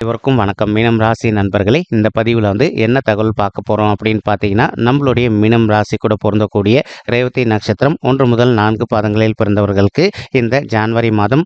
இவருக்கும் வணக்கம். மீனம் ராசி நண்பர்களே இந்த பதிவில் வந்து என்ன தகவல் பார்க்க போகிறோம் அப்படின்னு பார்த்தீங்கன்னா நம்மளுடைய மீனம் ராசி கூட பொருந்தக்கூடிய ரேவதி நட்சத்திரம் ஒன்று முதல் நான்கு பாதங்களில் பிறந்தவர்களுக்கு இந்த ஜான்வரி மாதம்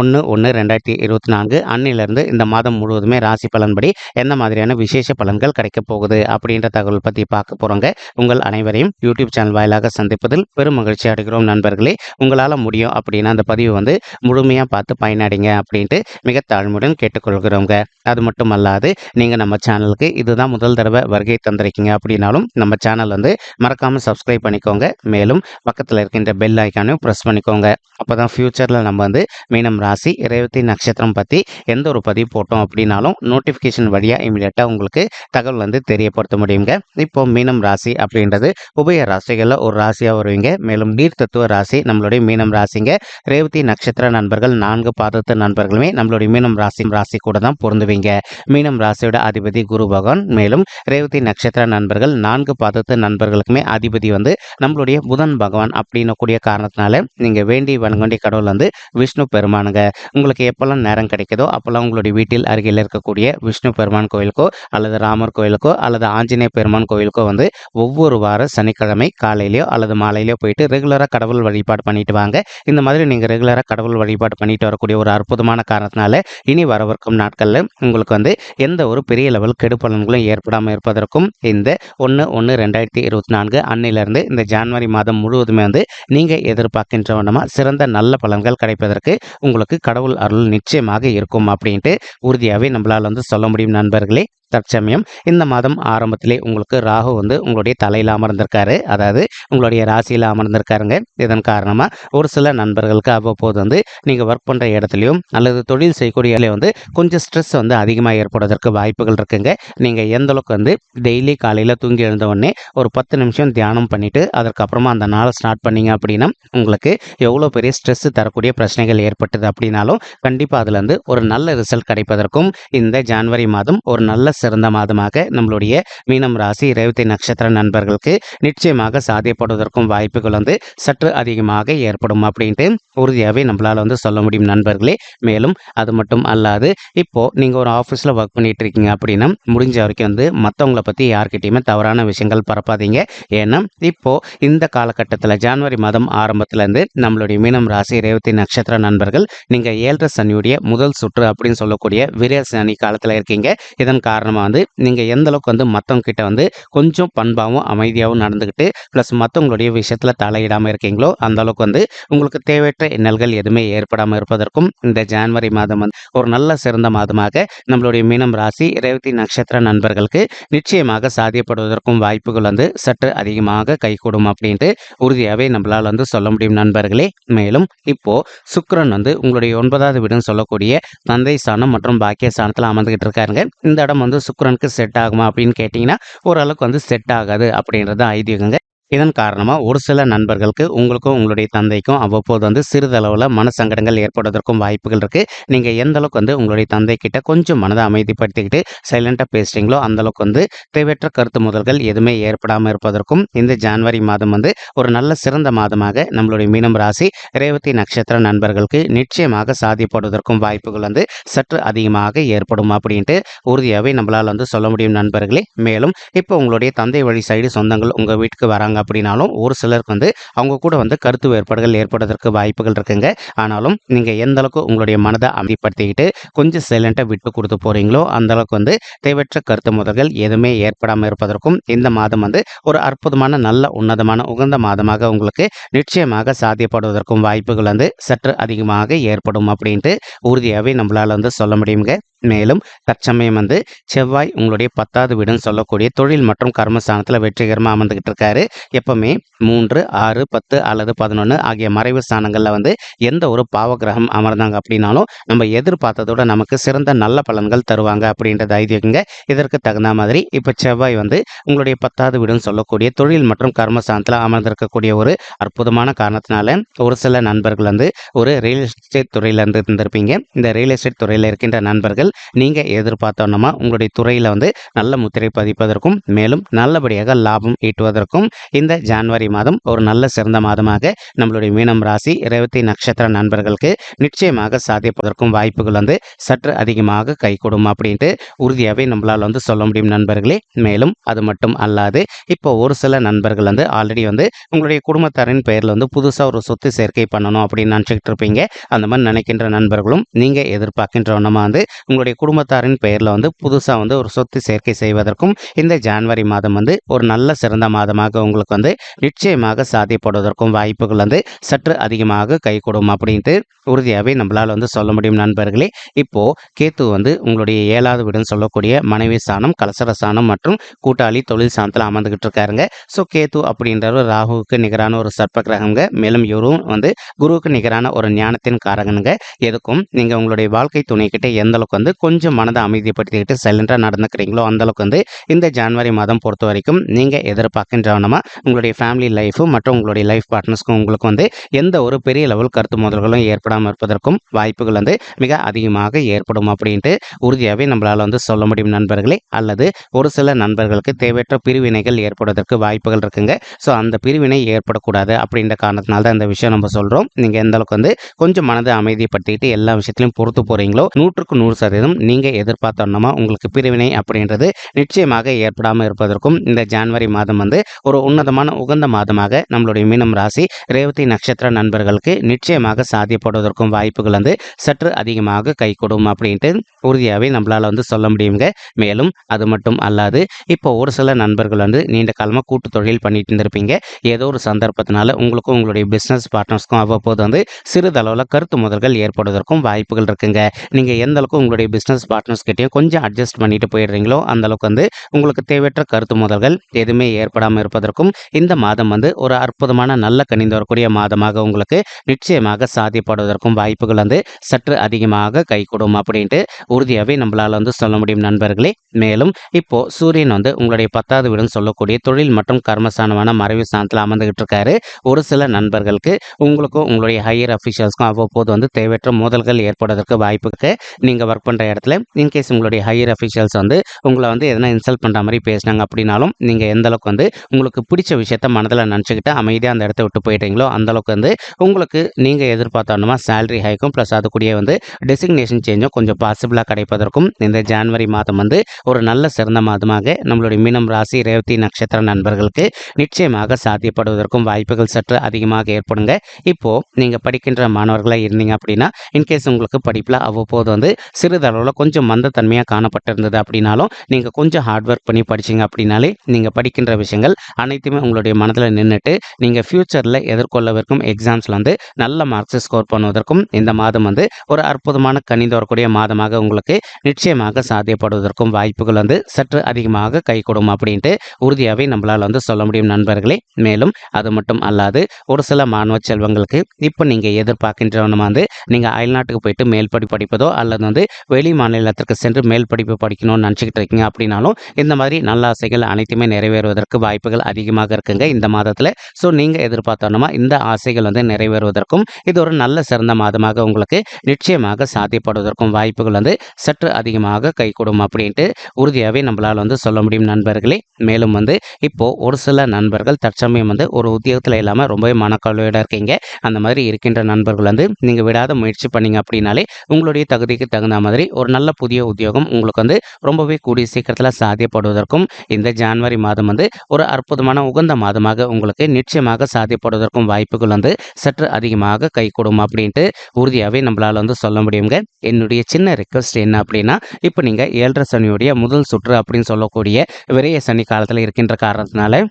ஒன்று ஒன்று ரெண்டாயிரத்தி இருபத்தி நான்கு அன்னிலிருந்து இந்த மாதம் முழுவதுமே ராசி பலன்படி எந்த மாதிரியான விசேஷ பலன்கள் கிடைக்கப் போகுது அப்படின்ற தகவல் பற்றி பார்க்க போகிறோங்க உங்கள் அனைவரையும் யூடியூப் சேனல் வாயிலாக சந்திப்பதில் பெரும் மகிழ்ச்சி அடைகிறோம் நண்பர்களே. உங்களால் முடியும் அப்படின்னா அந்த பதிவு வந்து முழுமையாக பார்த்து பயனடைங்க அப்படின்ட்டு மிக தாழ்மையுடன் கேட்டுக்கொள்கிறோங்க. அது மட்டும் அல்லாது நீங்கள் நம்ம சேனலுக்கு இதுதான் முதல் தடவை வருகை தந்திருக்கீங்க அப்படின்னாலும் நம்ம சேனல் வந்து மறக்காமல் சப்ஸ்கிரைப் பண்ணிக்கோங்க. மேலும் பக்கத்தில் இருக்கின்ற பெல் ஐக்கானையும் ப்ரெஸ் பண்ணிக்கோங்க. அப்போ தான் ஃப்யூச்சரில் நம்ம வந்து மீனம் ராசி ரேவதி நட்சத்திரம் பற்றி எந்த ஒரு பதிவு போட்டோம் அப்படின்னாலும் நோட்டிஃபிகேஷன் வழியாக இமீடியட்டாக உங்களுக்கு தகவல் வந்து தெரியப்படுத்த முடியுங்க. இப்போ மீனம் ராசி அப்படின்றது உபய ராசிகளில் ஒரு ராசியாக வருவீங்க. மேலும் நீர் தத்துவ ராசி நம்மளுடைய மீனம் ராசிங்க. ரேவதி நட்சத்திர நண்பர்கள் நான்கு பாதத்து நண்பர்களுமே நம்மளுடைய மீனம் ராசி ராசி கூட தான் பொருந்துவீங்க. மீனம் ராசியோட அதிபதி குரு பகவான். மேலும் ரேவதி நட்சத்திர நண்பர்கள் நான்கு பாதத்து நண்பர்களுக்குமே அதிபதி வந்து நம்மளுடைய புதன் பகவான் அப்படின்னக்கூடிய காரணத்தினால நீங்கள் வேண்டி வணங்கண்டிய கடவுள் வந்து விஷ்ணு பெருமானுங்க. உங்களுக்கு எப்போல்லாம் நேரம் கிடைக்குதோ அப்போல்லாம் உங்களுடைய வீட்டில் அருகில் இருக்கக்கூடிய விஷ்ணு பெருமான் கோயிலுக்கோ அல்லது ராமர் கோயிலுக்கோ அல்லது ஆஞ்சநேய பெருமான் கோயிலுக்கோ வந்து ஒவ்வொரு வாரம் சனிக்கிழமை காலையிலையோ அல்லது மாலையிலையோ போயிட்டு ரெகுலராக கடவுள் வழிபாடு பண்ணிட்டு வாங்க. இந்த மாதிரி நீங்கள் ரெகுலராக கடவுள் வழிபாடு பண்ணிட்டு வரக்கூடிய ஒரு அற்புதமான காரணத்தினால இனி வரவிருக்கும் நாட்களில் உங்களுக்கு வந்து எந்த ஒரு பெரிய லெவல் கெடு பலன்களும் ஏற்படாமல் இருப்பதற்கும் இந்த ஒன்று ஒன்று ரெண்டாயிரத்தி இருபத்தி நான்கு அன்னிலிருந்து இந்த ஜான்வரி மாதம் முழுவதுமே வந்து நீங்கள் எதிர்பார்க்கின்ற வண்ணமாக சிறந்த நல்ல பலன்கள் கிடைப்பதற்கு உங்களுக்கு கடவுள் அருள் நிச்சயமாக இருக்கும் அப்படின்ட்டு உறுதியாகவே நம்மளால் வந்து சொல்ல முடியும் நண்பர்களே. தற்சமயம் இந்த மாதம் ஆரம்பத்திலே உங்களுக்கு ராகு வந்து உங்களுடைய தலையில் அமர்ந்திருக்காரு. அதாவது உங்களுடைய ராசியில் அமர்ந்திருக்காருங்க. இதன் காரணமாக ஒரு சில நண்பர்களுக்கு அவ்வப்போது வந்து நீங்கள் ஒர்க் பண்ணுற இடத்துலையும் அல்லது தொழில் செய்யக்கூடிய வந்து கொஞ்சம் ஸ்ட்ரெஸ் வந்து அதிகமாக ஏற்படுவதற்கு வாய்ப்புகள் இருக்குங்க. நீங்கள் எந்த அளவுக்கு வந்து டெய்லி காலையில் தூங்கி எழுந்த உடனே ஒரு பத்து நிமிஷம் தியானம் பண்ணிவிட்டு அதற்கப்புறமா அந்த நாளை ஸ்டார்ட் பண்ணீங்க அப்படின்னா உங்களுக்கு எவ்வளோ பெரிய ஸ்ட்ரெஸ் தரக்கூடிய பிரச்சனைகள் ஏற்பட்டது அப்படின்னாலும் கண்டிப்பாக அதுலேருந்து ஒரு நல்ல ரிசல்ட் கிடைப்பதற்கும் இந்த ஜான்வரி மாதம் ஒரு நல்ல சிறந்த மாதமாக நம்மளுடைய மீனம் ராசி ரேவதி நட்சத்திர நண்பர்களுக்கு நிச்சயமாக சாத்தியப்படுவதற்கும் வாய்ப்புகள் வந்து சற்று அதிகமாக ஏற்படும் அப்படின்ட்டு உறுதியாகவே நம்மளால் வந்து சொல்ல முடியும் நண்பர்களே. மேலும் அது மட்டும் அல்லாது இப்போது நீங்கள் ஒரு ஆஃபீஸில் ஒர்க் பண்ணிட்டு இருக்கீங்க அப்படின்னா முடிஞ்ச வரைக்கும் வந்து மற்றவங்கள பற்றி யார்கிட்டையுமே தவறான விஷயங்கள் பரப்பாதீங்க. ஏன்னா இப்போது இந்த காலகட்டத்தில் ஜான்வரி மாதம் ஆரம்பத்துலேருந்து நம்மளுடைய மீனம் ராசி ரேவதி நட்சத்திர நண்பர்கள் நீங்கள் ஏழரை சனியுடைய முதல் சுற்று அப்படின்னு சொல்லக்கூடிய விரிய சனி காலத்தில் இருக்கீங்க. இதன் காரணம் காரணமாக வந்து நீங்கள் எந்த அளவுக்கு வந்து மற்றவங்கக்கிட்ட வந்து கொஞ்சம் பண்பாகவும் அமைதியாகவும் நடந்துக்கிட்டு ப்ளஸ் மற்றவங்களுடைய விஷயத்தில் தலையிடாமல் இருக்கீங்களோ அந்த அளவுக்கு வந்து உங்களுக்கு தேவையற்ற இன்னல்கள் எதுவுமே ஏற்படாமல் இருப்பதற்கும் இந்த ஜான்வரி மாதம் வந்து ஒரு நல்ல சிறந்த மாதமாக நம்மளுடைய மீனம் ராசி ரேவதி நட்சத்திர நண்பர்களுக்கு நிச்சயமாக சாதியப்படுவதற்கும் வாய்ப்புகள் வந்து சற்று அதிகமாக கைகூடும் அப்படின்ட்டு உறுதியாகவே நம்மளால் வந்து சொல்ல முடியும் நண்பர்களே. மேலும் இப்போது சுக்கரன் வந்து உங்களுடைய ஒன்பதாவது வீடுன்னு சொல்லக்கூடிய தந்தை ஸ்தானம் மற்றும் பாக்கிய ஸ்தானத்தில் அமர்ந்துகிட்டு இருக்காருங்க. இந்த இடம் வந்து சுக்கிரனுக்கு செட் ஆகுமா அப்படின்னு கேட்டிங்கன்னா ஓரளவுக்கு வந்து செட் ஆகாது அப்படின்றது ஐதீகங்க. இதன் காரணமாக ஒரு சில நண்பர்களுக்கு உங்களுக்கும் உங்களுடைய தந்தைக்கும் அவ்வப்போது வந்து சிறிதளவில் மனசங்கடங்கள் ஏற்படுவதற்கும் வாய்ப்புகள் இருக்குது நீங்கள் எந்த அளவுக்கு வந்து உங்களுடைய தந்தை கிட்ட கொஞ்சம் மனதை அமைதிப்படுத்திக்கிட்டு சைலண்ட்டாக பேசுகிறீங்களோ அந்தளவுக்கு வந்து தேவையற்ற கருத்து முதல்கள் எதுவுமே ஏற்படாமல் இருப்பதற்கும் இந்த ஜான்வரி மாதம் வந்து ஒரு நல்ல சிறந்த மாதமாக நம்மளுடைய மீனம் ராசி ரேவதி நட்சத்திர நண்பர்களுக்கு நிச்சயமாக சாதிப்படுவதற்கும் வாய்ப்புகள் வந்து சற்று அதிகமாக ஏற்படும் அப்படின்ட்டு உறுதியாகவே நம்மளால் வந்து சொல்ல முடியும் நண்பர்களே. மேலும் இப்போ உங்களுடைய தந்தை வழி சைடு சொந்தங்கள் உங்கள் வீட்டுக்கு வராங்க அப்படின்னாலும் ஒரு சிலருக்கு வந்து அவங்க கூட வந்து கருத்து வேறுபாடுகள் ஏற்படுவதற்கு வாய்ப்புகள் இருக்குங்க. ஆனாலும் நீங்கள் எந்த அளவுக்கு உங்களுடைய மனதை அமைதிப்படுத்திக்கிட்டு கொஞ்சம் சைலண்ட்டாக விட்டு கொடுத்து போகிறீங்களோ அந்த அளவுக்கு வந்து தேவையற்ற கருத்து முதல்கள் எதுவுமே ஏற்படாமல் இருப்பதற்கும் இந்த மாதம் வந்து ஒரு அற்புதமான நல்ல உன்னதமான உகந்த மாதமாக உங்களுக்கு நிச்சயமாக சாத்தியப்படுவதற்கும் வாய்ப்புகள் வந்து சற்று அதிகமாக ஏற்படும் அப்படின்ட்டு உறுதியாகவே நம்மளால் வந்து சொல்ல முடியுங்க. மேலும் தற்சமயம் வந்து செவ்வாய் உங்களுடைய பத்தாவது வீடுன்னு சொல்லக்கூடிய தொழில் மற்றும் கர்மஸ்தானத்தில் வெற்றிகரமாக அமர்ந்துகிட்டு இருக்காரு. எப்பவுமே மூன்று ஆறு பத்து அல்லது பதினொன்று ஆகிய மறைவு ஸ்தானங்களில் வந்து எந்த ஒரு பாவகிரகம் அமர்ந்தாங்க அப்படின்னாலும் நம்ம எதிர்பார்த்ததோட நமக்கு சிறந்த நல்ல பலன்கள் தருவாங்க அப்படின்றது ஐதீகங்க இதற்கு தகுந்த மாதிரி இப்போ செவ்வாய் வந்து உங்களுடைய பத்தாவது வீடுன்னு சொல்லக்கூடிய தொழில் மற்றும் கர்மஸ்தானத்தில் அமர்ந்திருக்கக்கூடிய ஒரு அற்புதமான காரணத்தினால ஒரு சில நண்பர்கள் வந்து ஒரு ரியல் எஸ்டேட் துறையில் இருந்து இருந்திருப்பீங்க. இந்த ரியல் எஸ்டேட் துறையில் இருக்கின்ற நண்பர்கள் நீங்கள் எதிர்பார்த்தோன்னா உங்களுடைய துறையில் வந்து நல்ல முத்திரை பதிப்பதற்கும் மேலும் நல்லபடியாக லாபம் ஈட்டுவதற்கும் இந்த ஜான்வரி மாதம் ஒரு நல்ல சிறந்த மாதமாக நம்மளுடைய மீனம் ராசி ரேவதி நட்சத்திர நண்பர்களுக்கு நிச்சயமாக சாதிப்பதற்கும் வாய்ப்புகள் வந்து சற்று அதிகமாக கைகூடும் அப்படின்ட்டு உறுதியாகவே நம்மளால் வந்து சொல்ல முடியும் நண்பர்களே. மேலும் அது மட்டும் அல்லாது இப்போ ஒரு சில நண்பர்கள் வந்து ஆல்ரெடி வந்து உங்களுடைய குடும்பத்தாரின் பெயரில் வந்து புதுசாக ஒரு சொத்து சேர்க்கை பண்ணணும் அப்படின்னு நினச்சிக்கிட்டு இருப்பீங்க. அந்த மாதிரி நினைக்கின்ற நண்பர்களும் நீங்கள் எதிர்பார்க்கின்ற ஒன்றமாக வந்து உங்களுடைய குடும்பத்தாரின் பெயரில் வந்து புதுசாக வந்து ஒரு சொத்து சேர்க்கை செய்வதற்கும் இந்த ஜான்வரி மாதம் வந்து ஒரு நல்ல சிறந்த மாதமாக உங்களுக்கு வந்து நிச்சயமாக சாத்தியப்படுவதற்கும் வாய்ப்புகள் வந்து சற்று அதிகமாக கைகூடும் அப்படின்ட்டு உறுதியாகவே நம்மளால் வந்து சொல்ல முடியும் நண்பர்களே. இப்போ கேத்து வந்து உங்களுடைய ஏழாவது வீடுன்னு சொல்லக்கூடிய மனைவி சாணம் கலசர சாணம் மற்றும் கூட்டாளி தொழில் சாணத்தில் அமர்ந்துகிட்டு இருக்காருங்க. ஸோ கேத்து அப்படின்றவர் ராகுவுக்கு நிகரான ஒரு சர்ப்ப கிரகங்க மேலும் இவரும் வந்து குருவுக்கு நிகரான ஒரு ஞானத்தின் காரகனுங்க. எதுக்கும்? நீங்கள் உங்களுடைய வாழ்க்கை துணைக்கிட்ட எந்த அளவுக்கு வந்து கொஞ்சம் மனதை அமைதிப்படுத்திக்கிட்டு சைலண்டாக நடந்துக்கிறீங்களோ அந்த அளவுக்கு வந்து இந்த ஜான்வரி மாதம் பொறுத்த வரைக்கும் நீங்கள் எதிர்பார்க்கின்றவனமாக உங்களுடைய ஃபேமிலி லைஃபு மற்றும் உங்களுடைய லைஃப் பார்ட்னர்ஸ்க்கும் உங்களுக்கு வந்து எந்த ஒரு பெரிய லெவல் கருத்து மோதல்களும் ஏற்படாமல் இருப்பதற்கும் வாய்ப்புகள் வந்து மிக அதிகமாக ஏற்படும் அப்படின்ட்டு உறுதியாகவே நம்மளால் வந்து சொல்ல முடியும் நண்பர்களே. அல்லது ஒரு சில நண்பர்களுக்கு தேவையற்ற பிரிவினைகள் ஏற்படுவதற்கு வாய்ப்புகள் இருக்குங்க. ஸோ அந்த பிரிவினை ஏற்படக்கூடாது அப்படின்ற காரணத்தினால தான் இந்த விஷயம் நம்ம சொல்கிறோம் நீங்கள் எந்த அளவுக்கு வந்து கொஞ்சம் மனதை அமைதிப்படுத்திட்டு எல்லா விஷயத்திலையும் பொறுத்து போகிறீங்களோ நூற்றுக்கு நூறு சதவீதம் நீங்கள் எதிர்பார்த்தோன்னா உங்களுக்கு பிரிவினை அப்படின்றது நிச்சயமாக ஏற்படாமல் இருப்பதற்கும் இந்த ஜான்வரி மாதம் வந்து ஒரு உன்னதமான உகந்த மாதமாக நம்மளுடைய மீனம் ராசி ரேவதி நட்சத்திர நண்பர்களுக்கு நிச்சயமாக சாத்தியப்படுவதற்கும் வாய்ப்புகள் வந்து சற்று அதிகமாக கைகூடும் அப்படின்ட்டு உறுதியாகவே நம்மளால் வந்து சொல்ல முடியுங்க. மேலும் அது மட்டும் அல்லாது இப்போ ஒரு சில நண்பர்கள் வந்து நீண்ட காலமாக கூட்டு தொழில் பண்ணிட்டு இருந்திருப்பீங்க. ஏதோ ஒரு சந்தர்ப்பத்தினால உங்களுக்கும் உங்களுடைய பிஸ்னஸ் பார்ட்னர்ஸ்க்கும் அவ்வப்போது வந்து சிறிதளவில் கருத்து முதல்கள் ஏற்படுவதற்கும் வாய்ப்புகள் இருக்குங்க. நீங்கள் எந்த அளவுக்கு உங்களுடைய பிஸ்னஸ் பார்ட்னர்ஸ் கிட்டேயும் கொஞ்சம் அட்ஜஸ்ட் பண்ணிட்டு போயிடுறீங்களோ அந்த அளவுக்கு வந்து உங்களுக்கு தேவையற்ற கருத்து முதல்கள் எதுவுமே ஏற்படாமல் இருப்பதற்கும் இந்த மாதம் வந்து ஒரு அற்புதமான நல்ல கணிந்து வரக்கூடிய மாதமாக உங்களுக்கு நிச்சயமாக சாதிப்படுவதற்கும் வாய்ப்புகள் வந்து சற்று அதிகமாக கைகூடும் அப்படின்ட்டு உறுதியாகவே நம்மளால் வந்து சொல்ல முடியும் நண்பர்களே. மேலும் இப்போ சூரியன் வந்து உங்களுடைய பத்தாவது வீடுன்னு சொல்லக்கூடிய தொழில் மற்றும் கர்மஸ்தானமான மறைவு ஸ்தானத்தில் அமர்ந்துகிட்டு இருக்காரு ஒரு சில நண்பர்களுக்கு உங்களுக்கும் உங்களுடைய ஹையர் அஃபிஷியல்ஸ்க்கும் அவ்வப்போது வந்து தேவையற்ற மோதல்கள் ஏற்படுவதற்கு வாய்ப்பு இருக்கு நீங்கள் ஒர்க் பண்ணுற இடத்துல இன்கேஸ் உங்களுடைய ஹையர் அஃபிஷியல்ஸ் வந்து உங்களை வந்து எதனா இன்சல்ட் பண்ணுற மாதிரி பேசினாங்க அப்படின்னாலும் நீங்கள் எந்த அளவுக்கு வந்து உங்களுக்கு பிடிச்ச விஷயத்த மனதில் நினச்சிக்கிட்டு அமைதியாக அந்த இடத்த விட்டு போயிட்டீங்களோ அந்த அளவுக்கு வந்து உங்களுக்கு நீங்கள் எதிர்பார்த்தோன்னா சேலரி ஹைக்கும் ப்ளஸ் அது கூடிய வந்து டெசிக்னேஷன் சேஞ்சும் கொஞ்சம் பாசிபிளாக கிடைப்பதற்கும் இந்த ஜான்வரி மாதம் வந்து ஒரு நல்ல சிறந்த மாதமாக நம்மளுடைய மீனம் ராசி ரேவதி நட்சத்திர நண்பர்களுக்கு நிச்சயமாக சாத்தியப்படுவதற்கும் வாய்ப்புகள் சற்று அதிகமாக ஏற்படுங்க. இப்போது நீங்கள் படிக்கின்ற மாணவர்களாக இருந்தீங்க அப்படின்னா இன்கேஸ் உங்களுக்கு படிப்பில் அவ்வப்போது வந்து சிறிதளவில் கொஞ்சம் மந்தத்தன்மையாக காணப்பட்டிருந்தது அப்படின்னாலும் நீங்கள் கொஞ்சம் ஹார்ட் ஒர்க் பண்ணி படிச்சிங்க அப்படின்னாலே நீங்கள் படிக்கின்ற விஷயங்கள் அனைத்துமே உங்களுடைய மனதில் நின்றுட்டு நீங்கள் ஃப்யூச்சரில் எதிர்கொள்ளவிருக்கும் எக்ஸாம்ஸில் வந்து நல்ல மார்க்ஸ் ஸ்கோர் பண்ணுவதற்கும் இந்த மாதம் வந்து ஒரு அற்புதமான கணிந்து வரக்கூடிய மாதமாக உங்களுக்கு நிச்சயமாக சாத்தியப்படுவதற்கும் வாய்ப்புகள் வந்து சற்று அதிகமாக கைகூடும் அப்படின்ட்டு உறுதியாகவே நம்மளால் வந்து சொல்ல முடியும் நண்பர்களே. மேலும் அது மட்டும் அல்லாது ஒரு சில மாணவ செல்வங்களுக்கு இப்போ நீங்கள் எதிர்பார்க்கின்றவனும் வந்து நீங்கள் அயல்நாட்டுக்கு போயிட்டு மேல் படி படிப்பதோ அல்லது வந்து வெளி மாநிலத்திற்கு சென்று மேல் படிப்பு படிக்கணும்னு நினச்சிக்கிட்டு இருக்கீங்க அப்படின்னாலும் இந்த மாதிரி நல்ல ஆசைகள் அனைத்துமே நிறைவேறுவதற்கு வாய்ப்புகள் அதிகமாக இருக்குங்க இந்த மாதத்தில். ஸோ நீங்கள் எதிர்பார்த்தோன்னா இந்த ஆசைகள் வந்து நிறைவேறுவதற்கும் இது ஒரு நல்ல சிறந்த மாதமாக உங்களுக்கு நிச்சயமாக சாத்தியப்படுவதற்கும் வாய்ப்புகள் வந்து சற்று அதிகமாக கைகூடும் அப்படின்ட்டு உறுதியாகவே நம்மளால் வந்து சொல்ல முடியும் நண்பர்களே. மேலும் வந்து இப்போது ஒரு சில நண்பர்கள் தற்சமயம் வந்து ஒரு உத்தியோகத்தில் இல்லாமல் ரொம்பவே மனக்கவலையோடு இருக்கீங்க. அந்த மாதிரி இருக்கின்ற நண்பர்கள் வந்து நீங்கள் விடாத முயற்சி பண்ணீங்க அப்படின்னாலே உங்களுடைய தகுதிக்கு தகுந்த மாதிரி ஒரு நல்ல புதிய உத்தியோகம் உங்களுக்கு வந்து ரொம்பவே கூடிய சீக்கிரத்தில் சாத்தியப்படுவதற்கும் இந்த ஜான்வரி மாதம் வந்து ஒரு அற்புதமான உகந்த மாதமாக உங்களுக்கு நிச்சயமாக சாதிப்படுவதற்கும் வாய்ப்புகள் வந்து சற்று அதிகமாக கை கொடுக்கும் அப்படின்ட்டு உறுதியாகவே நம்மளால் வந்து சொல்ல முடியுங்க. என்னுடைய சின்ன ரெக்வஸ்ட் என்ன அப்படின்னா இப்போ நீங்கள் ஏழரை சனியுடைய முதல் சுற்று அப்படின்னு சொல்லக்கூடிய விரைய சனி காலத்தில் இருக்கின்ற காரணத்தினால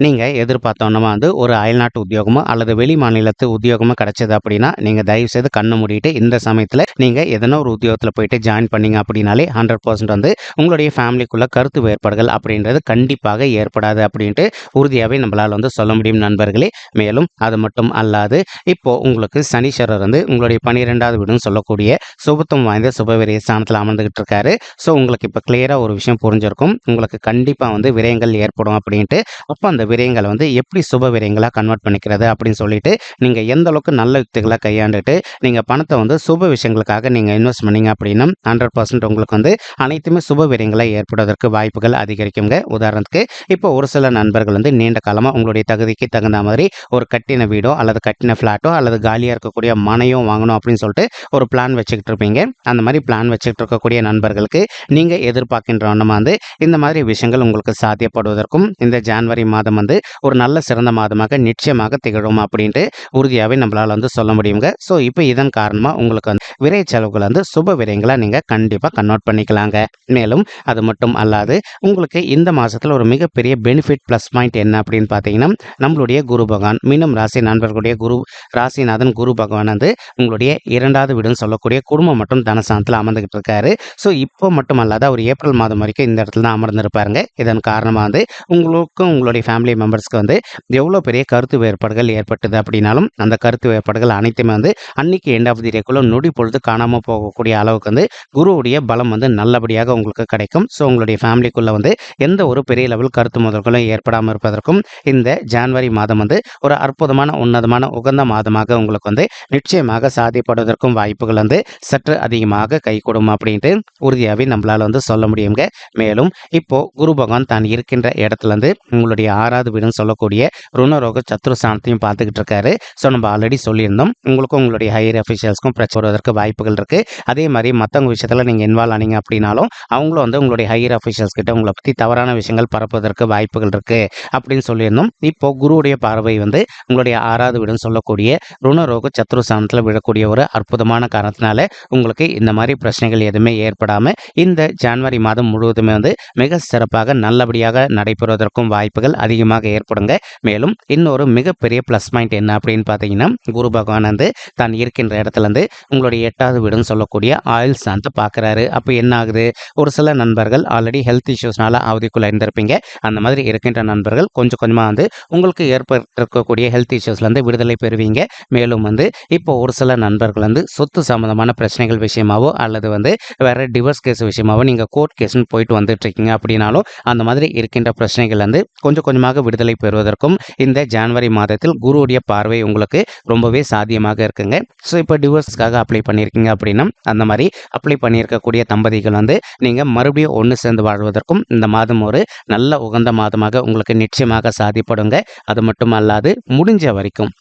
நீங்கள் எதிர்பார்த்தோன்னா வந்து ஒரு அயல்நாட்டு உத்தியோகமோ அல்லது வெளி மாநிலத்து உத்தியோகமோ கிடச்சது அப்படின்னா நீங்கள் தயவு செய்து கண்ணு மூடிட்டு இந்த சமயத்தில் நீங்கள் எதனா ஒரு உத்தியோகத்தில் போயிட்டு ஜாயின் பண்ணீங்க அப்படின்னாலே ஹண்ட்ரட் பர்சன்ட் வந்து உங்களுடைய ஃபேமிலிக்குள்ளே கருத்து வேறுபாடுகள் அப்படின்றது கண்டிப்பாக ஏற்படாது அப்படின்ட்டு உறுதியாகவே நம்மளால் வந்து சொல்ல முடியும் நண்பர்களே. மேலும் அது மட்டும் அல்லாது இப்போது உங்களுக்கு சனீஸ்வரர் வந்து உங்களுடைய பன்னிரெண்டாவது வீடுன்னு சொல்லக்கூடிய சுபத்துவம் வாய்ந்த சுபவிரிய ஸ்தானத்தில் அமர்ந்துகிட்டு இருக்காரு. ஸோ உங்களுக்கு இப்போ கிளியராக ஒரு விஷயம் புரிஞ்சிருக்கும். உங்களுக்கு கண்டிப்பாக வந்து விரயங்கள் ஏற்படும் அப்படின்ட்டு. அப்போ அந்த விரயங்களை வந்து எப்படி சுப விரயங்களாக கன்வெர்ட் பண்ணிக்கிறது அப்படின்னு சொல்லிட்டு நீங்கள் எந்த அளவுக்கு நல்ல யுக்திகளை கையாண்டுட்டு நீங்கள் பணத்தை வந்து சுப விஷயங்களுக்காக நீங்கள் இன்வெஸ்ட் பண்ணீங்க அப்படின்னா ஹண்ட்ரட் பர்சன்ட் உங்களுக்கு வந்து அனைத்துமே சுப விரயங்களை ஏற்படுவதற்கு வாய்ப்புகள் அதிகரிக்குங்க. உதாரணத்துக்கு இப்போ ஒரு சில நண்பர்கள் வந்து நீண்ட காலமாக உங்களுடைய தகுதிக்கு தகுந்த மாதிரி ஒரு கட்டின வீடோ அல்லது கட்டின ஃப்ளாட்டோ அல்லது காலியாக இருக்கக்கூடிய மனையோ வாங்கணும் அப்படின்னு சொல்லிட்டு ஒரு பிளான் வச்சுக்கிட்டு இருப்பீங்க. அந்த மாதிரி பிளான் வச்சுக்கிட்டு இருக்கக்கூடிய நண்பர்களுக்கு நீங்கள் எதிர்பார்க்கின்ற வந்து இந்த மாதிரி விஷயங்கள் உங்களுக்கு சாத்தியப்படுவதற்கும் இந்த ஜான்வரி மாதம் வந்து ஒரு நல்ல சிறந்த மாதமாக நிச்சயமாக திகழும் அப்படின்ட்டு உறுதியாகவே நம்மளால் வந்து சொல்ல முடியுங்க. ஸோ இப்போ இதன் காரணமாக உங்களுக்கு வந்து விரை செலவுகள் வந்து சுப விரயங்களை நீங்கள் கண்டிப்பாக கன்வெர்ட் பண்ணிக்கலாங்க. மேலும் அது மட்டும் அல்லாது உங்களுக்கு இந்த மாதத்தில் ஒரு மிகப்பெரிய பெனிஃபிட் ப்ளஸ் பாயிண்ட் என்ன அப்படின்னு பார்த்தீங்கன்னா நம்மளுடைய குரு பகவான் மீண்டும் ராசி நண்பர்களுடைய குரு ராசிநாதன் குரு பகவான் வந்து உங்களுடைய இரண்டாவது வீடுன்னு சொல்லக்கூடிய குடும்பம் மற்றும் தனசாந்தத்தில் அமர்ந்துகிட்டு இருக்காரு. ஸோ இப்போ மட்டும் அல்லாத அவர் ஏப்ரல் மாதம் வரைக்கும் இந்த இடத்துல தான் அமர்ந்திருப்பாருங்க. இதன் காரணமாக வந்து உங்களுக்கும் உங்களுடைய ஃபேமிலி மெம்பர்ஸ்க்கு வந்து எவ்வளோ பெரிய கருத்து வேறுபாடுகள் ஏற்பட்டது அப்படின்னாலும் அந்த கருத்து வேறுபாடுகள் அனைத்துமே வந்து அன்னைக்கு எண்ட் ஆஃப் தி டேக்குள்ள நொடி பொழுது காணாமல் போகக்கூடிய அளவுக்கு வந்து குருவுடைய பலம் வந்து நல்லபடியாக உங்களுக்கு கிடைக்கும். ஸோ உங்களுடைய ஃபேமிலிக்குள்ளே வந்து எந்த ஒரு பெரிய லெவல் கருத்து முதல்களும் ஏற்படாமல் இருப்பதற்கும் இந்த ஜான்வரி மாதம் வந்து ஒரு அற்புதமான உன்னதமான உகந்த மாதமாக உங்களுக்கு வந்து நிச்சயமாக சாதிப்படுவதற்கும் வாய்ப்புகள் வந்து சற்று அதிகமாக கைகூடும் அப்படின்ட்டு உறுதியாகவே நம்மளால் வந்து சொல்ல முடியுங்க. மேலும் இப்போ குரு பகவான் தான் இருக்கின்ற இடத்துலேருந்து உங்களுடைய ஆறாவது வீடுன்னு சொல்லக்கூடிய ருணரோக சத்ருஸ்தானத்தையும் பார்த்துக்கிட்டு இருக்காரு. ஸோ நம்ம ஆல்ரெடி சொல்லியிருந்தோம். உங்களுக்கும் உங்களுடைய ஹையர் அஃபிஷியல்ஸ்க்கும் பிரச்சனை வருவதற்கு வாய்ப்புகள் இருக்குது அதே மாதிரி மற்றவங்க விஷயத்தில் நீங்கள் இன்வால்வ் ஆனீங்க அப்படின்னாலும் அவங்களும் வந்து உங்களுடைய ஹையர் அஃபிஷியல்ஸ் கிட்ட உங்களை பற்றி தவறான விஷயங்கள் பரப்புவதற்கு வாய்ப்புகள் இருக்குது அப்படின்னு சொல்லியிருந்தோம். இப்போ குருவுடைய பார்வை வந்து உங்களுடைய ஆறாவது வீடுன்னு சொல்லக்கூடிய ருணரோக சத்ரு சாணத்தில் விழக்கூடிய ஒரு அற்புதமான காரணத்தினால உங்களுக்கு இந்த மாதிரி பிரச்சனைகள் எதுவுமே ஏற்படாமல் இந்த ஜான்வரி மாதம் முழுவதுமே வந்து மிக சிறப்பாக நல்லபடியாக நடைபெறுவதற்கும் வாய்ப்புகள் அதிகமாக ஏற்படுங்க. மேலும் இன்னொரு மிகப்பெரிய ப்ளஸ் பாயிண்ட் என்ன அப்படின்னு பார்த்தீங்கன்னா குரு பகவான் வந்து தான் இருக்கின்ற இடத்துலேருந்து உங்களுடைய எட்டாவது வீடுன்னு சொல்லக்கூடிய ஆயில் சாந்தை பார்க்குறாரு. அப்போ என்ன ஆகுது? ஒரு சில நண்பர்கள் ஆல்ரெடி ஹெல்த் இஷ்யூஸ்னால அவதிக்குள்ளே இருந்திருப்பீங்க அந்த மாதிரி இருக்கின்ற நண்பர்கள் கொஞ்சம் கொஞ்சமாக வந்து உங்களுக்கு ஏற்பட்டிருக்கக்கூடிய ஹெல்த் இஷ்யூஸ்லேருந்து விடுதலை பெறுவீங்க. மேலும் வந்து இப்போ ஒரு சில நண்பர்கள் வந்து சொத்து சம்மந்தமான பிரச்சனைகள் விஷயமாவோ அல்லது வந்து வேறு டிவோர்ஸ் கேஸ் விஷயமாவோ நீங்கள் கோர்ட் கேஸ்னு போயிட்டு வந்துட்டுருக்கீங்க அப்படின்னாலும் அந்த மாதிரி இருக்கின்ற பிரச்சனைகள் வந்து கொஞ்சம் கொஞ்சமாக விடுதலை பெறுவதற்கும் இந்த ஜனவரி மாதத்தில் குருவுடைய பார்வை உங்களுக்கு ரொம்பவே சாத்தியமாக இருக்குங்க. ஸோ இப்போ டிவோர்ஸ்க்காக அப்ளை பண்ணியிருக்கீங்க அப்படின்னா அந்த மாதிரி அப்ளை பண்ணியிருக்கக்கூடிய தம்பதிகள் வந்து நீங்கள் மறுபடியும் ஒன்று சேர்ந்து வாழ்வதற்கும் இந்த மாதம் ஒரு நல்ல உகந்த மாதமாக உங்களுக்கு நிச்சயமாக சாதிப்படுங்க. அது மட்டும் அல்லாது முடிஞ்ச வரைக்கும்.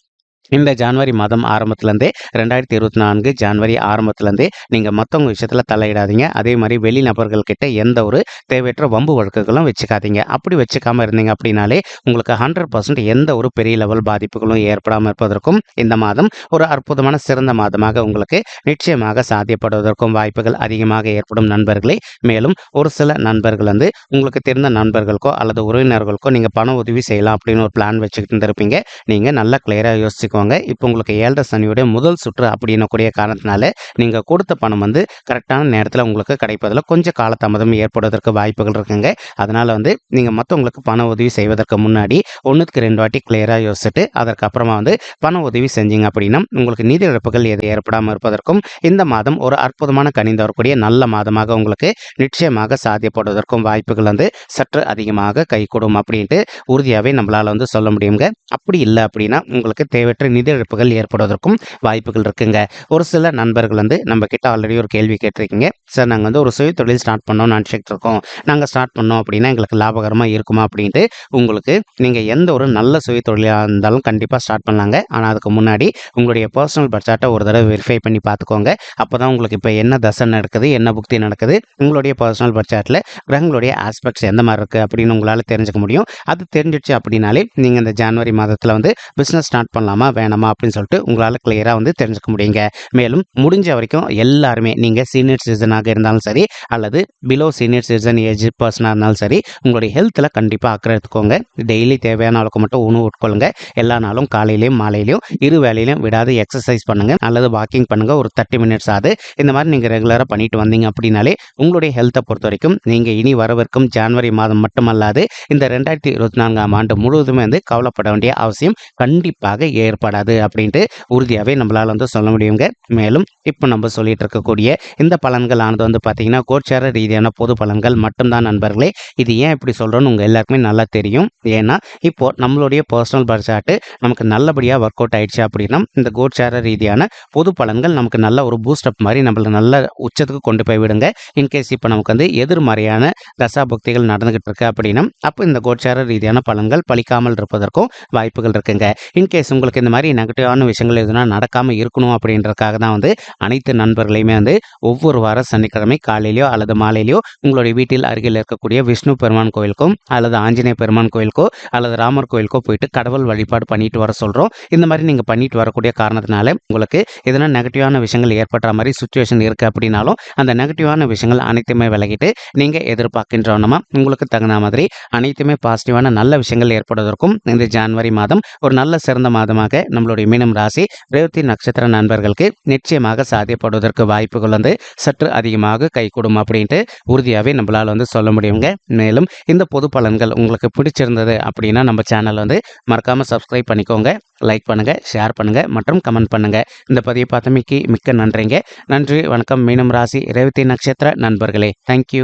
இந்த ஜான்வரி மாதம் ஆரம்பத்துலேருந்தே ரெண்டாயிரத்தி இருபத்தி நான்கு ஜான்வரி ஆரம்பத்துலேருந்தே நீங்கள் மற்றவங்க விஷயத்தில் தலையிடாதீங்க. அதே மாதிரி வெளி நபர்கள்கிட்ட எந்த ஒரு தேவையற்ற வம்பு வழக்குகளும் வச்சுக்காதீங்க. அப்படி வச்சுக்காமல் இருந்தீங்க அப்படின்னாலே உங்களுக்கு ஹண்ட்ரட் பர்சன்ட் எந்த ஒரு பெரிய லெவல் பாதிப்புகளும் ஏற்படாமல் இருப்பதற்கும் இந்த மாதம் ஒரு அற்புதமான சிறந்த மாதமாக உங்களுக்கு நிச்சயமாக சாத்தியப்படுவதற்கும் வாய்ப்புகள் அதிகமாக ஏற்படும் நண்பர்களே. மேலும் ஒரு சில நண்பர்கள் வந்து உங்களுக்கு தெரிந்த நண்பர்களுக்கோ அல்லது உறவினர்களுக்கோ நீங்கள் பண உதவி செய்யலாம் அப்படின்னு ஒரு பிளான் வச்சுக்கிட்டு இருந்திருப்பீங்க. நீங்கள் நல்லா கிளியராக யோசிச்சுக்கோங்க இப்போ உங்களுக்கு ஏழரை சனியுடைய முதல் சுற்று அப்படின்னக்கூடிய காரணத்தினால நீங்கள் கொடுத்த பணம் வந்து கரெக்டான நேரத்தில் உங்களுக்கு கிடைப்பதில் கொஞ்சம் காலதாமதம் ஏற்படுவதற்கு வாய்ப்புகள் இருக்குங்க. அதனால் வந்து நீங்கள் மற்றவங்களுக்கு பண உதவி செய்வதற்கு முன்னாடி ஒன்றுக்கு ரெண்டு வாட்டி கிளியராக யோசிச்சுட்டு அதற்கப்புறமா வந்து பண உதவி செஞ்சீங்க அப்படின்னா உங்களுக்கு நிதி இழப்புகள் எது ஏற்படாமல் இருப்பதற்கும் இந்த மாதம் ஒரு அற்புதமான கணிந்து வரக்கூடிய நல்ல மாதமாக உங்களுக்கு நிச்சயமாக சாத்தியப்படுவதற்கும் வாய்ப்புகள் வந்து சற்று அதிகமாக கைகூடும் அப்படின்ட்டு உறுதியாகவே நம்மளால் வந்து சொல்ல முடியுங்க. அப்படி இல்லை அப்படின்னா உங்களுக்கு தேவையற்ற நிதி இழப்புகள் ஏற்படுவதற்கும் வாய்ப்புகள் இருக்குங்க. ஒரு சில நண்பர்கள் வந்து நம்ம கிட்ட ஆல்ரெடி ஒரு கேள்வி கேட்டிருக்கீங்க. சார் நாங்கள் வந்து ஒரு சுய தொழில் ஸ்டார்ட் பண்ணோம்னு நினச்சிட்டு இருக்கோம் நாங்கள் ஸ்டார்ட் பண்ணோம் அப்படின்னா எங்களுக்கு லாபகரமாக இருக்குமா? அப்படின்ட்டு உங்களுக்கு நீங்கள் எந்த ஒரு நல்ல சுய தொழிலாக இருந்தாலும் கண்டிப்பாக ஸ்டார்ட் பண்ணலாங்க. ஆனால் அதுக்கு முன்னாடி உங்களுடைய பர்சனல் பட்ஜெட்டை ஒரு தடவை வெரிஃபை பண்ணி பார்த்துக்கோங்க அப்போ தான் உங்களுக்கு இப்போ என்ன தசை நடக்குது என்ன புக்தி நடக்குது உங்களுடைய பர்சனல் பட்ஜெட்டில் கிரகங்களுடைய ஆஸ்பெக்ட்ஸ் எந்த மாதிரி இருக்குது அப்படின்னு உங்களால் தெரிஞ்சுக்க முடியும். அது தெரிஞ்சிடுச்சு அப்படின்னாலே நீங்கள் இந்த ஜான்வரி மாதத்தில் வந்து பிஸ்னஸ் ஸ்டார்ட் பண்ணலாமா வேணாமா அப்படின்னு சொல்லிட்டு உங்களால் கிளியராக வந்து தெரிஞ்சுக்க முடியுங்க. மேலும் முடிஞ்ச வரைக்கும் எல்லாருமே நீங்கள் சீனியர் சிட்டிசனாக இருந்தாலும் சரி அல்லது பிலோ சீனியர் சிட்டிசன் ஏஜ் பர்சனாக இருந்தாலும் சரி உங்களுடைய ஹெல்த்தில் கண்டிப்பாக அக்கறை எடுத்துக்கோங்க. டெய்லி தேவையான அளவுக்கு மட்டும் உணவு உட்கொள்ளுங்க. எல்லா நாளும் காலையிலையும் மாலையிலையும் இரு வேலையிலையும் விடாது எக்ஸசைஸ் பண்ணுங்கள் அல்லது வாக்கிங் பண்ணுங்கள் ஒரு தேர்ட்டி மினிட்ஸ் ஆகுது இந்த மாதிரி நீங்கள் ரெகுலராக பண்ணிட்டு வந்தீங்க அப்படின்னாலே உங்களுடைய ஹெல்த்தை பொறுத்த வரைக்கும் நீங்கள் இனி வரவிருக்கும் ஜான்வரி மாதம் மட்டுமல்லாது இந்த ரெண்டாயிரத்தி இருபத்தி நான்காம் ஆண்டு முழுவதுமே வந்து கவலைப்பட வேண்டிய வேண்டிய அவசியம் கண்டிப்பாக ஏற்படாது அப்படின்ட்டு உறுதியாகவே நம்மளால் வந்து சொல்ல முடியுங்க. மேலும் இப்போ நம்ம சொல்லிட்டு இருக்கக்கூடிய இந்த பலன்கள் ஆனது வந்து பார்த்தீங்கன்னா கோச்சார ரீதியான பொது பலன்கள் மட்டும்தான் நண்பர்களே. இது ஏன் இப்படி சொல்கிறோன்னு உங்கள் எல்லாருக்குமே நல்லா தெரியும். ஏன்னா இப்போ நம்மளுடைய பர்சனல் பட்ஜெட்டு நமக்கு நல்லபடியாக ஒர்க் அவுட் ஆயிடுச்சு அப்படின்னா இந்த கோச்சார ரீதியான பொது பலன்கள் நமக்கு நல்ல ஒரு பூஸ்டப் மாதிரி நம்மளை நல்ல உச்சத்துக்கு கொண்டு போய் விடுங்க. இன்கேஸ் இப்போ நமக்கு வந்து எதிர்மறையான தசாபக்திகள் நடந்துகிட்டு இருக்கு அப்படின்னா அப்போ இந்த கோச்சார ரீதியான பலன்கள் பலிக்காமல் இருப்பதற்கும் வாய்ப்புகள் இருக்குங்க. இன்கேஸ் உங்களுக்கு இந்த மாதிரி நெகட்டிவான விஷயங்கள் எதுனா நடக்காமல் இருக்கணும் அப்படின்றதுக்காக தான் வந்து அனைத்து நண்பர்களையுமே வந்து ஒவ்வொரு வாரம் சனிக்கிழமை காலையிலையோ அல்லது மாலையிலையோ உங்களுடைய வீட்டில் அருகில் இருக்கக்கூடிய விஷ்ணு பெருமான் கோயிலுக்கும் அல்லது ஆஞ்சநேய பெருமான் கோயிலுக்கோ அல்லது ராமர் கோயிலுக்கோ போயிட்டு கடவுள் வழிபாடு பண்ணிட்டு வர சொல்கிறோம் இந்த மாதிரி நீங்கள் பண்ணிட்டு வரக்கூடிய காரணத்தினால உங்களுக்கு எதனா நெகட்டிவான விஷயங்கள் ஏற்படுற மாதிரி சுச்சுவேஷன் இருக்குது அப்படின்னாலும் அந்த நெகட்டிவான விஷயங்கள் அனைத்துமே விலகிட்டு நீங்கள் எதிர்பார்க்கின்றவனமா உங்களுக்கு தகுந்த மாதிரி அனைத்துமே பாசிட்டிவான நல்ல விஷயங்கள் ஏற்படுவதற்கும் இந்த ஜான்வரி ஜனவரி மாதம் ஒரு நல்ல சிறந்த மாதமாக நம்மளுடைய மீனம் ராசி ரேவதி நட்சத்திர நண்பர்களுக்கு நிச்சயமாக சாத்தியப்படுவதற்கு வாய்ப்புகள் வந்து சற்று அதிகமாக கைகூடும் அப்படின்ட்டு உறுதியாகவே நம்மளால் வந்து சொல்ல முடியுங்க. மேலும் இந்த பொது பலன்கள் உங்களுக்கு பிடிச்சிருந்தது அப்படின்னா நம்ம சேனல் வந்து மறக்காமல் சப்ஸ்கிரைப் பண்ணிக்கோங்க லைக் பண்ணுங்கள் ஷேர் பண்ணுங்கள் மற்றும் கமெண்ட் பண்ணுங்கள் இந்த பதிவை பார்த்தமைக்கு மிக்க நன்றிங்க. நன்றி வணக்கம். மீனம் ராசி ரேவதி நட்சத்திர நண்பர்களே. தேங்க்யூ